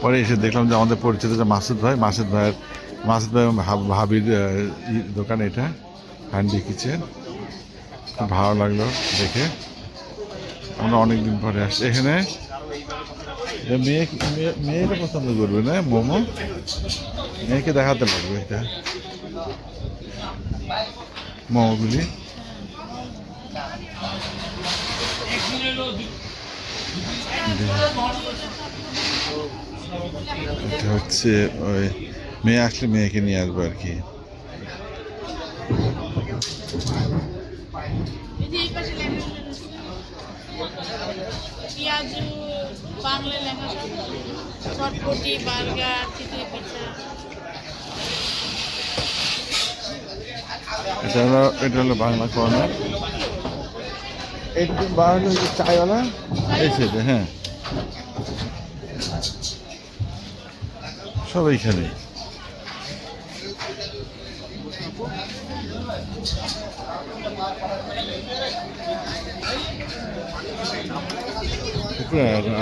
পরে এসে দেখলাম যে আমাদের পরিচিত যে মাসুদ ভাই, মাসুদ ভাইয়ের, মাসুদ ভাই ভাবির দোকান এটা হ্যান্ডি কিচেন। খুব ভালো লাগল দেখে। আমরা অনেকদিন পরে আসছি। এখানে মেয়ে মেয়ে- মেয়েটা পছন্দ করবে না? মোমো? মেয়েকে দেখাতে লাগবে এটা। মোমোগুলি। এটা হচ্ছে ওই মেয়ে আসলে মেয়েকে নিয়ে আসব আর কি। পেঁয়াজু বাংলা লেখা চটপটি বার্গার চিতই পিঠা এটা হলো এটা হলো বাংলা কর্নার। এটা বাংলা চায়ওয়ালা? এই সাইডে হ্যাঁ। সব এইখানে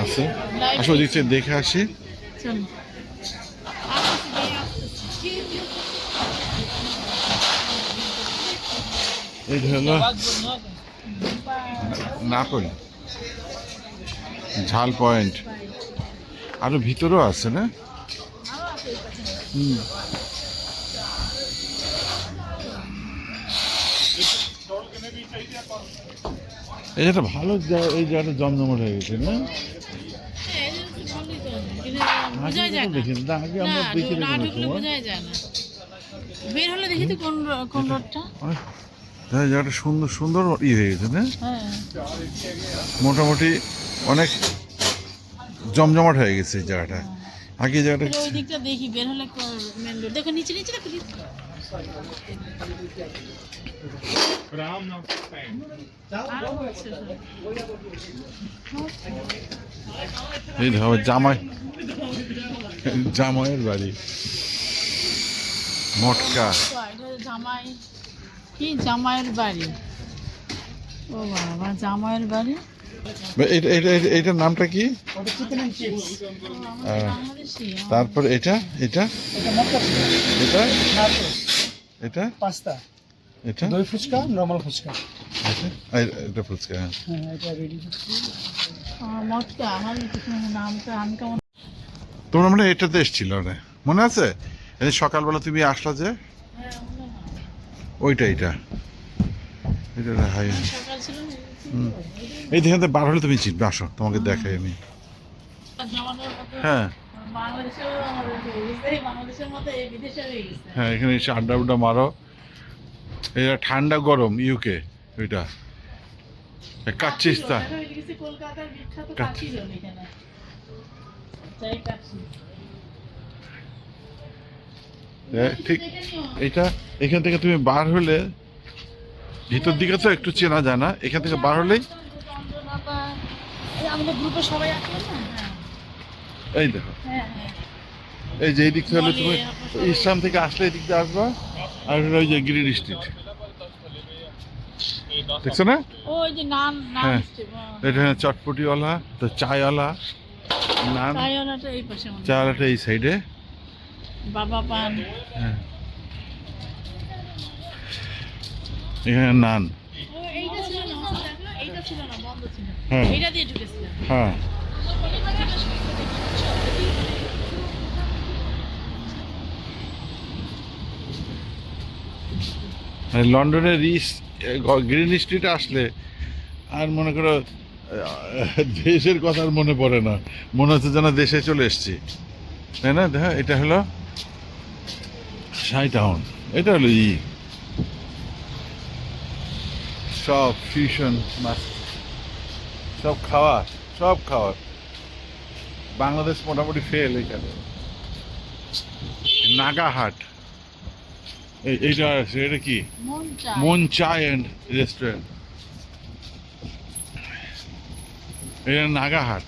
আছে। আসলে ওদিক দেখে আসি। এটা হলো নাপল ঝাল পয়েন্ট আরও ভিতরেও আছে না? হুম। এই একটা ভালো। জায়গা- এই জায়গাটা জমজমট হয়ে গেছে না? জায়গাটা সুন্দর সুন্দর ই হয়ে গেছে না? হ্যাঁ। মোটামুটি অনেক জমজমাট হয়ে গেছে এই জায়গাটা। আগে এই জায়গাটা ওই দিকটা দেখি বের হলে মেন রোড দেখো নিচে নিচে দেখো। আরও এই দেখো জামাই। জামাইয়ের বাড়ি। মটকা। জামাই। কি জামাইয়ের বাড়ি? ও বাবা জামাইয়ের বাড়ি? এটার নামটা কি? তারপর এটা? এটা? এটা এটা? পাস্তা। এটা? দই ফুচকা নর্মাল ফুচকা। এটা? ফুচকা হ্যাঁ। হ্যাঁ এটা রেডি আহ, আমার নামটা আমি কেমন তোমরা মানে এটাতে এসছিল না মনে আছে? এই সকালবেলা তুমি আসলা যে? হ্যাঁ, মনে। ওইটা এটা এটা হাই সকাল ছিল হুম। এই দেখে বার হলে তুমি চিনবে আসো তোমাকে দেখাই আমি হ্যাঁ হয়ে এখানে এসে আড্ডা উড্ডা মারো এটা ঠান্ডা গরম ইউকে ওইটা কাচ্চিস্তা কাঠি রোল, এটা গেছে কলকাতার বিখ্যাত কাঠি। কাঠি রোল এখানে চাই কাঠি। ঠিক। এটা এখান থেকে তুমি বার হলে ভিতর দিকে তো একটু চেনা যায় না এখান থেকে বার হলেই এই আমাদের গ্রুপে সবাই আসবে এই দেখো। এই যে এই দিক থেকে হলে তুমি ইসলাম থেকে আসলে এই দিক দিয়ে আসবা আর হলো ওই যে গ্রিন স্ট্রিট। দেখছ না? ওই যে নান নান হ্যাঁ। এটা চটপটিওয়ালা তো চায়ওয়ালা নান চায়ওয়ালাটা এই পাশে চায়ওয়ালাটা এই সাইডে বাবা পান। হ্যাঁ। এখানে নান। হ্যাঁ। হ্যাঁ। মানে লন্ডনের রিস গ্রিন স্ট্রিটে আসলে আর মনে করো, দেশের কথা আর মনে পড়ে না। মনে হচ্ছে যেন দেশে চলে এসছি। তাই না? দেখা এটা হলো সাই টাউন এটা হলো ই। সব ফিউশন মাছ সব খাওয়ার সব খাওয়ার বাংলাদেশ মোটামুটি ফেল এখানে নাগাহাট। এই এইটা আছে এটা কি? মন চা মন চায় অ্যান্ড রেস্টুরেন্ট এটা নাগাহাট।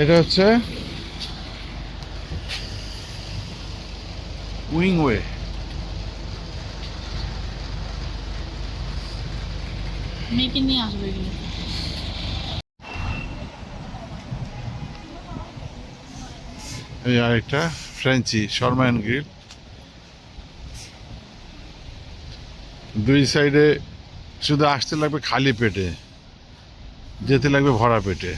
এটা হচ্ছে উইংওয়ে মেয়েকে নিয়ে আসব এগুলো এই আরেকটা ফ্রেঞ্চি শর্মা অ্যান্ড গ্রিল দুই সাইডে শুধু আসতে লাগবে খালি পেটে যেতে লাগবে ভরা পেটে।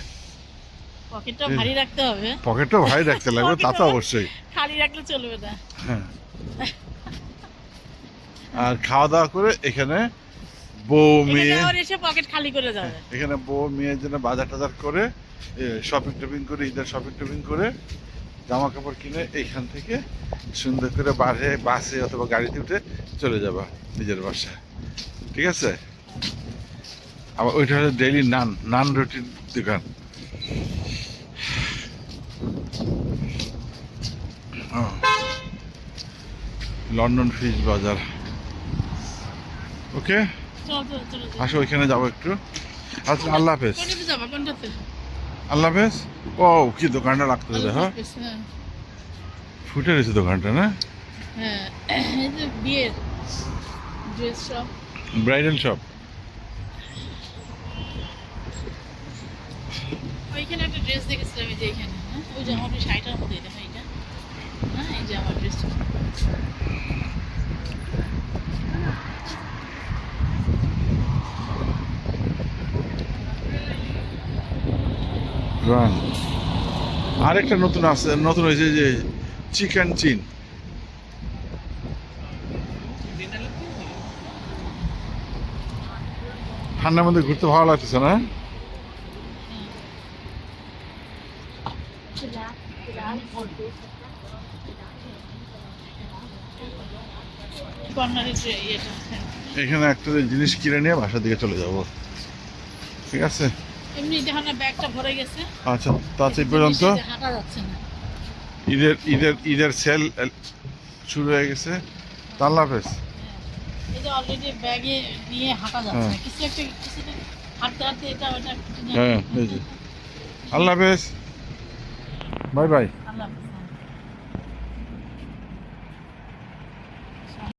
পকেটটা ভারী রাখতে হবে। পকেটটাও ভাই রাখতে লাগবে তা তো অবশ্যই। খালি রাখলে চলবে না। হ্যাঁ। আর খাওয়া দাওয়া করে এখানে বউ মেয়ে এসে পকেট খালি করে যাবে। এখানে বউ মেয়ের জন্য বাজার টাজার করে শপিং টপিং করে ঈদের শপিং টপিং করে জামা কাপড় কিনে এইখান থেকে সুন্দর করে বাসে বাসে অথবা গাড়িতে উঠে চলে যাবা নিজের বাসায়। ঠিক আছে? আবার ওইটা হচ্ছে ডেইলি নান নান রুটির দোকান। লন্ডন ফিশ বাজার। ওকে। আসো ওইখানে যাব একটু। আচ্ছা আল্লাহ হাফেজ। আল্লাহ হাফেজ? ও কি দোকানটা রাখতে হবে হ্যাঁ? হ্যাঁ। ফুটে রয়েছে দোকানটা না? হ্যাঁ এই যে বিয়ের ড্রেস সব ব্রাইডাল শপ। ওইখানে একটা ড্রেস দেখেছিলাম এই যে এখানে হ্যাঁ? ওই যে আমার শাড়িটার মধ্যে দেখো এইটা হ্যাঁ এই যে আমার ড্রেসটা রান আরেকটা নতুন আছে নতুন হয়েছে যে চিকেন চিন। ঠান্ডার মধ্যে ঘুরতে ভালো লাগতেছে না কর্নারের যে ইয়েটা হ্যাঁ এখানে একটা জিনিস কিনে নিয়ে বাসার দিকে চলে যাব। ঠিক আছে? এমনি যখন ব্যাগটা ভরে গেছে। আচ্ছা তা আজ এই পর্যন্ত। হাঁটা যাচ্ছে না। ঈদের ঈদের ঈদের সেল শুরু হয়ে গেছে। তা আল্লাহ হাফেজ এই যে অলরেডি ব্যাগে নিয়ে হাঁটা যাচ্ছে হ্যাঁ। কিছু একটা কিছু হাঁটতে হাঁটতে এটা ওটা হ্যাঁ আল্লাহ হাফেজ। Bye bye. আল্লাহ।